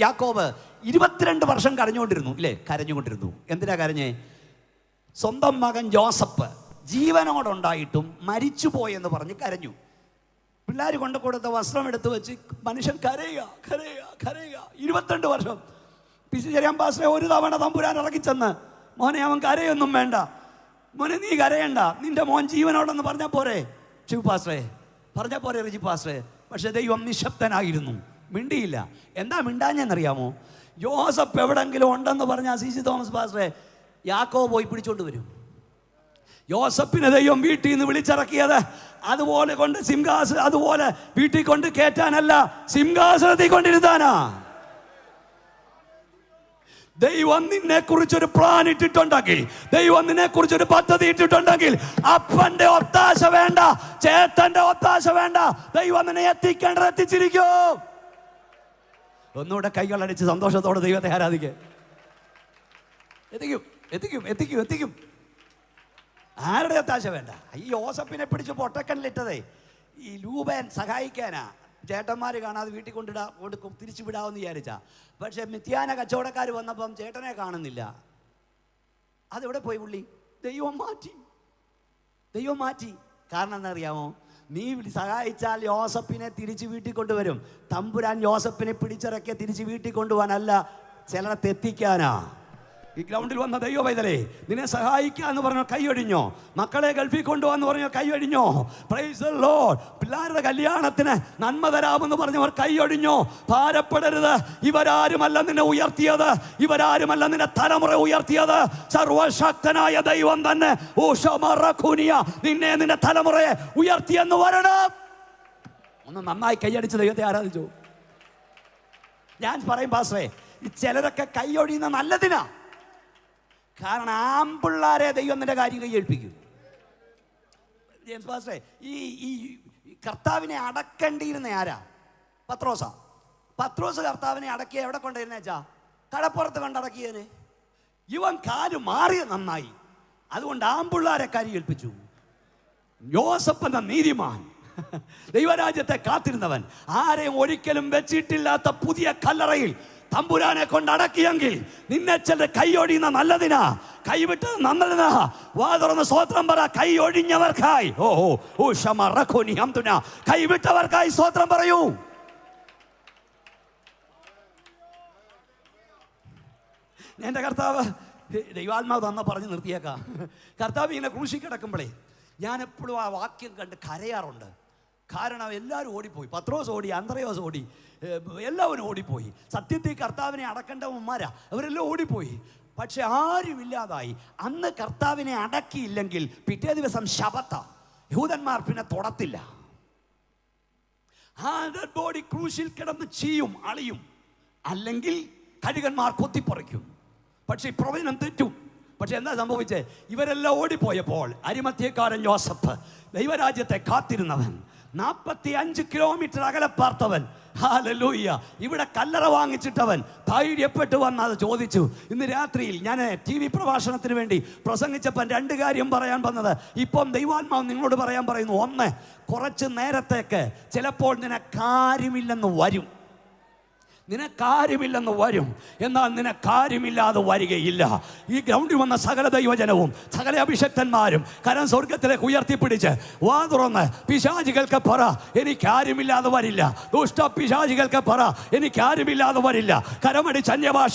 യാക്കോബ് ഇരുപത്തിരണ്ട് വർഷം കരഞ്ഞുകൊണ്ടിരുന്നു ഇല്ലേ? കരഞ്ഞുകൊണ്ടിരുന്നു. എന്തിനാ കരഞ്ഞേ? സ്വന്തം മകൻ ജോസഫ് ജീവനോടുണ്ടായിട്ടും മരിച്ചുപോയെന്ന് പറഞ്ഞ് കരഞ്ഞു. പിള്ളേർ കൊണ്ടു കൊടുത്ത വസ്ത്രം എടുത്തു വെച്ച് മനുഷ്യൻ കരയുക കരയുക കരയുക. ഇരുപത്തിരണ്ട് വർഷം. പിസി ചെറിയ പാസ്റ്ററെ ഒരു തവണ തമ്പുരാൻ ഇറക്കിച്ചെന്ന് മോനെ അവൻ കരയൊന്നും വേണ്ട. മോനെ നീ കരയണ്ട. നിന്റെ മോൻ ജീവനോടെന്ന് പറഞ്ഞാൽ പോരെ? ശിവ് പാസ്റ്ററെ. പറഞ്ഞാൽ പോരെ റിജി പാസ്റ്ററെ. പക്ഷെ ദൈവം നിശബ്ദനായിരുന്നു. മിണ്ടിയില്ല. എന്താ മിണ്ടാഞ്ഞെന്നറിയാമോ? ജോസഫ് എവിടെങ്കിലും ഉണ്ടെന്ന് പറഞ്ഞാൽ സി സി തോമസ് പാസ്റ്ററെ യാക്കോ പോയി പിടിച്ചോണ്ട് വരും. ജോസഫിനെ ദൈവം വീട്ടിൽ നിന്ന് വിളിച്ചിറക്കിയത് അതുപോലെ കൊണ്ട് സിംഹാസ അതുപോലെ വീട്ടിൽ കൊണ്ട് കേറ്റാനല്ല സിംഹാസനത്തിൽ കൊണ്ടിരുത്താനാ. ദൈവം നിന്നെ കുറിച്ചൊരു പ്ലാൻ ഇട്ടിട്ടുണ്ടെങ്കിൽ ദൈവം നിന്നെ കുറിച്ചൊരു പദ്ധതി ഇട്ടിട്ടുണ്ടെങ്കിൽ അപ്പന്റെ ഒത്താശ വേണ്ട ചേട്ടന്റെ ഒത്താശ വേണ്ട ദൈവം നിന്നെ എത്തിക്കേണ്ടത് എത്തിച്ചിരിക്കും. ഒന്നുകൂടെ കൈകളടിച്ച് സന്തോഷത്തോടെ ദൈവത്തെ ആരാധിക്കുക എത്തിക്കും എത്തിക്കും എത്തിക്കും എത്തിക്കും. ആരുടെ ഒത്താശ വേണ്ട? ഈ ഓസപ്പിനെ പിടിച്ച് പൊട്ടക്കണ്ണിലിട്ടതേ ഈ ലൂബൻ സഹായിക്കാനാ. ചേട്ടന്മാർ കാണാതെ വീട്ടിൽ കൊണ്ടിടാ കൊടുക്കും തിരിച്ചു വിടാമെന്ന് വിചാരിച്ചാ. പക്ഷെ മിഥ്യാന കച്ചവടക്കാർ വന്നപ്പം ചേട്ടനെ കാണുന്നില്ല. അതെവിടെ പോയി പുള്ളി? ദൈവം മാറ്റി. ദൈവം മാറ്റി. കാരണം എന്നറിയാമോ നീ സഹായിച്ചാൽ യോസഫിനെ തിരിച്ച് വീട്ടിൽ കൊണ്ടുവരും. തമ്പുരാൻ യോസഫിനെ പിടിച്ചിറക്കിയ തിരിച്ച് വീട്ടിൽ കൊണ്ടുപോകാനല്ല ചിലരെ എത്തിക്കാനാ ഈ ഗ്രൗണ്ടിൽ വന്ന ദൈവ പൈതലേ നിന്നെ സഹായിക്കുക എന്ന് പറഞ്ഞ കൈയൊഴിഞ്ഞോ മക്കളെ ഗൾഫിൽ കൊണ്ടുപോകാന്ന് പറഞ്ഞ കൈയൊഴിഞ്ഞോ പ്രൈസ് ലോഡ് പിള്ളേരുടെ കല്യാണത്തിന് നന്മ തരാമെന്ന് പറഞ്ഞവർ കൈയൊഴിഞ്ഞോ ഭാരപ്പെടരുത്. ഇവരാരുമല്ല നിന്നെ ഉയർത്തിയത്. ഇവരാരുമല്ല നിന്നെ തലമുറ ഉയർത്തിയത്. സർവശക്തനായ ദൈവം തന്നെ. ഊഷമറഖുനിയ നിന്നെ നിന്റെ തലമുറയെ ഉയർത്തിയെന്ന് വരണം. ഒന്ന് നന്നായി കൈയടിച്ച് ദൈവത്തെ ആരാധിച്ചു. ഞാൻ പറയും പാസ്രേ ഈ ചിലരൊക്കെ കൈയൊഴിയുന്ന നല്ലതിനാ കാരണം ആമ്പിള്ളാരെ ദൈവം നിന്റെ കാര്യം കൈയേൽപ്പിക്കും ജെയിംസ് ഈ ഈ കർത്താവിനെ അടക്കേണ്ടിയിരുന്ന ആരാ? പത്രോസ. പത്രോസ് കർത്താവിനെ അടക്കിയ എവിടെ കൊണ്ടിരുന്ന വെച്ചാ കടപ്പുറത്ത് കണ്ടടക്കിയതിന്. ഇവൻ കാൽ മാറിയ നന്നായി. അതുകൊണ്ട് ആമ്പിള്ളാരെ കാര്യം ഏൽപ്പിച്ചു. ജോസഫ് എന്ന നീതിമാൻ. ദൈവരാജ്യത്തെ കാത്തിരുന്നവൻ. ആരെയും ഒരിക്കലും വെച്ചിട്ടില്ലാത്ത പുതിയ കല്ലറയിൽ തമ്പുരാനെ കൊണ്ട് അടക്കിയെങ്കിൽ നിന്നെ ചില കൈയൊഴിയുന്ന നല്ലതിനാ. കൈവിട്ട് നന്നതിനാ. വാ തുറന്ന് സ്വോത്രം പറ. കൈ ഒഴിഞ്ഞവർക്കായി. ഓ ഓ ഓ ക്ഷമ റഖോനി ഹംതുന കൈവിട്ടവർക്കായി സ്വോത്രം പറയൂ. എന്റെ കർത്താവ് ദൈവാത്മാവ് തന്ന പറഞ്ഞ് നിർത്തിയേക്കാം. കർത്താവ് ഇങ്ങനെ ക്രൂശി കിടക്കുമ്പോഴേ ഞാൻ എപ്പോഴും ആ വാക്യം കണ്ട് കരയാറുണ്ട്. കാരണം എല്ലാവരും ഓടിപ്പോയി. പത്രോസ് ഓടി അന്ത്രയോസ് ഓടി എല്ലാവരും ഓടിപ്പോയി. സത്യത്തെ കർത്താവിനെ അടക്കേണ്ടവന്മാരാ. അവരെല്ലാം ഓടിപ്പോയി. പക്ഷെ ആരുമില്ലാതായി. അന്ന് കർത്താവിനെ അടക്കിയില്ലെങ്കിൽ പിറ്റേ ദിവസം ശബത്ത. യഹൂദന്മാർ പിന്നെ തൊടത്തില്ല. ആ ഡെഡ് ബോഡി ക്രൂശിൽ കിടന്ന് ചീയും അളിയും. അല്ലെങ്കിൽ കഴുകന്മാർ കൊത്തിപ്പറിക്കും. പക്ഷെ പ്രവചനം തെറ്റും. പക്ഷെ എന്താ സംഭവിച്ചേ? ഇവരെല്ലാം ഓടിപ്പോയപ്പോൾ അരിമത്യക്കാരൻ ജോസഫ് ദൈവരാജ്യത്തെ കാത്തിരുന്നവൻ. നാൽപ്പത്തി അഞ്ച് കിലോമീറ്റർ അകലെ പാർത്തവൻ. ഹാലലൂയ്യ ഇവിടെ കല്ലറ വാങ്ങിച്ചിട്ടവൻ. ധൈര്യപ്പെട്ട് വന്ന് അത് ചോദിച്ചു. ഇന്ന് രാത്രിയിൽ ഞാൻ ടി വി പ്രഭാഷണത്തിന് വേണ്ടി പ്രസംഗിച്ചപ്പോൾ രണ്ട് കാര്യം പറയാൻ വന്നത്. ഇപ്പം ദൈവാത്മാവ് നിങ്ങളോട് പറയാൻ പറയുന്നു ഒന്ന് കുറച്ച് നേരത്തേക്ക് ചിലപ്പോൾ നിനക്കാര്യമില്ലെന്ന് വരും. നിനക്കാര്യമില്ലെന്ന് വരും. എന്നാൽ നിനക്കാരുമില്ലാതെ വരികയില്ല. ഈ ഗ്രൗണ്ടിൽ വന്ന സകല ദൈവജനവും സകല അഭിഷക്തന്മാരും കരം സ്വർഗത്തിലേക്ക് ഉയർത്തിപ്പിടിച്ച് വാ തുറന്ന് പിശാചികൾക്ക് പറ എനിക്കാരുമില്ലാതെ വരില്ല. ദുഷ്ട പിശാചികൾക്ക് പറ എനിക്കാരുമില്ലാതെ വരില്ല. കരമടി അന്യഭാഷ